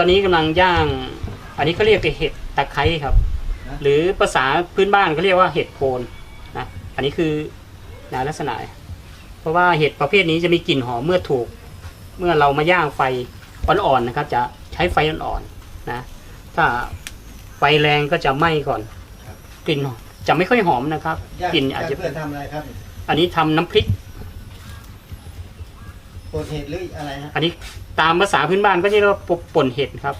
ตอนนี้กำลังย่าง อันนี้เขาเรียกเห็ดตะไคร้ครับ หรือภาษาพื้นบ้านเขาเรียกว่าเห็ดโคนนะอันนี้คือนะลักษณะ เพราะว่าเห็ดประเภทนี้จะมีกลิ่นหอมเมื่อถูก เมื่อเรามาย่างไฟอ่อนๆนะครับ จะใช้ไฟอ่อนๆนะ ถ้า ไฟแรงก็จะไหม้ก่อนกลิ่นจะไม่ค่อยหอมนะครับย่างกลิ่นอาจจะย่งเพื่อทำอะไรครับอันนี้ทำน้ำพริก โปรดเหตุหรืออะไรฮะอันนี้ตามภาษาพื้นบ้านก็จะเรียกว่าป่นเห็ดครับ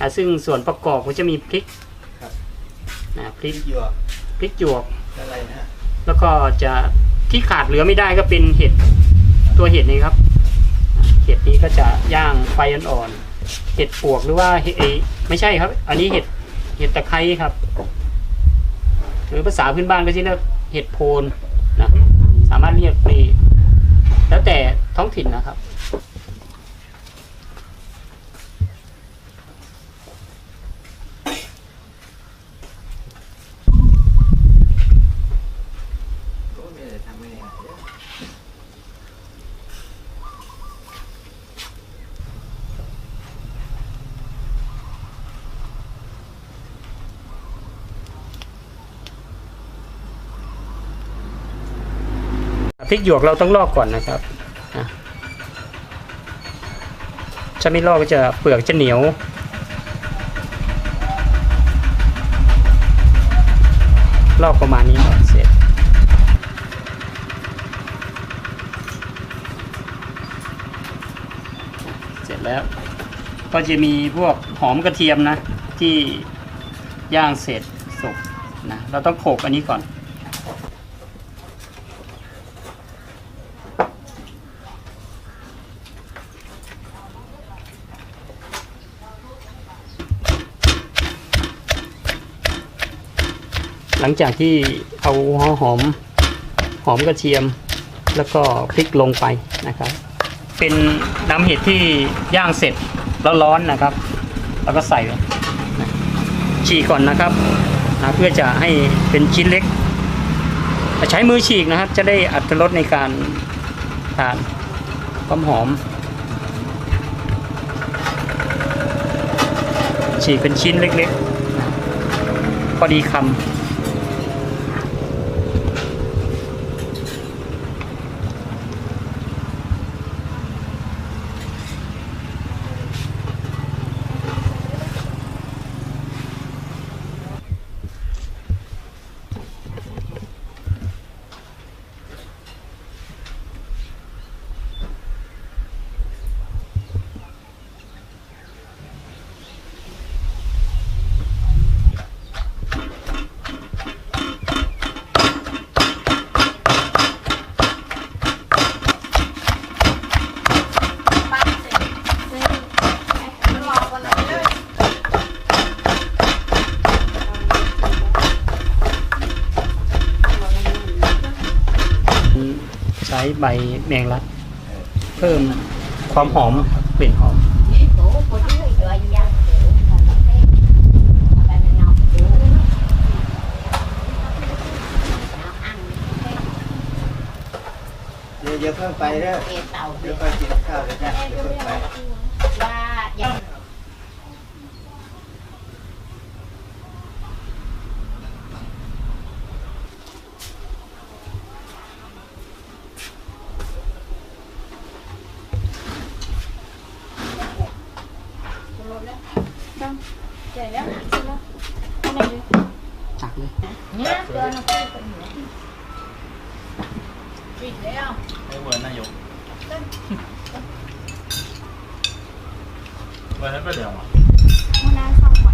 อ่าซึ่งส่วนประกอบก็จะมีพริกนะพพริริกกหยวกพริกหยวก อะไรนะฮะแล้วก็จะที่ขาดเหลือไม่ได้ก็เป็นเห็ดตัวเห็ดนี้ครับอ่าเห็ดนี้ก็จะย่างไฟอ่อนๆเห็ดปวกหรือว่าเห็ดเอยไม่ใช่ครับ อันนี้เห็ด เห็ดตะไคร้ครับ หรือภาษาพื้นบ้านก็จะเรียกเห็ดโพนนะ สามารถเรียกไปแล้วแต่ท้องถิ่นนะครับ พริกหยวกเราต้องลอกก่อนนะครับถ้าไม่ลอกก็จะเปลือกจะเหนียว ลอกประมาณนี้เสร็จเสร็จแล้ว ก็จะมีพวกหอมกระเทียมนะ ที่ย่างเสร็จสุกนะ เราต้องโขลกอันนี้ก่อน หลังจากที่เอาหัวหอมหอมกระเทียม แล้วก็พริกลงไปนะครับ เป็นน้ำเห็ดที่ย่างเสร็จแล้วร้อนนะครับ แล้วก็ใส่ฉีกก่อนนะครับนะเพื่อจะให้เป็นชิ้นเล็ก ใช้มือฉีกนะครับ จะได้อัตรสในการทานความหอม ฉีกเป็นชิ้นเล็กๆพอดีคำ ใช้ใบแมงลักเพิ่มความหอมกลิ่นหอม เดี๋ยวเพิ่งไปเด้อเดี๋ยวไปกินข้าวเลยนะเดี๋ยวเพิ่งไปตักเลยไม่ เหมือนนายกวันนั้นไปเดี๋ยวอะวันนั้นเขา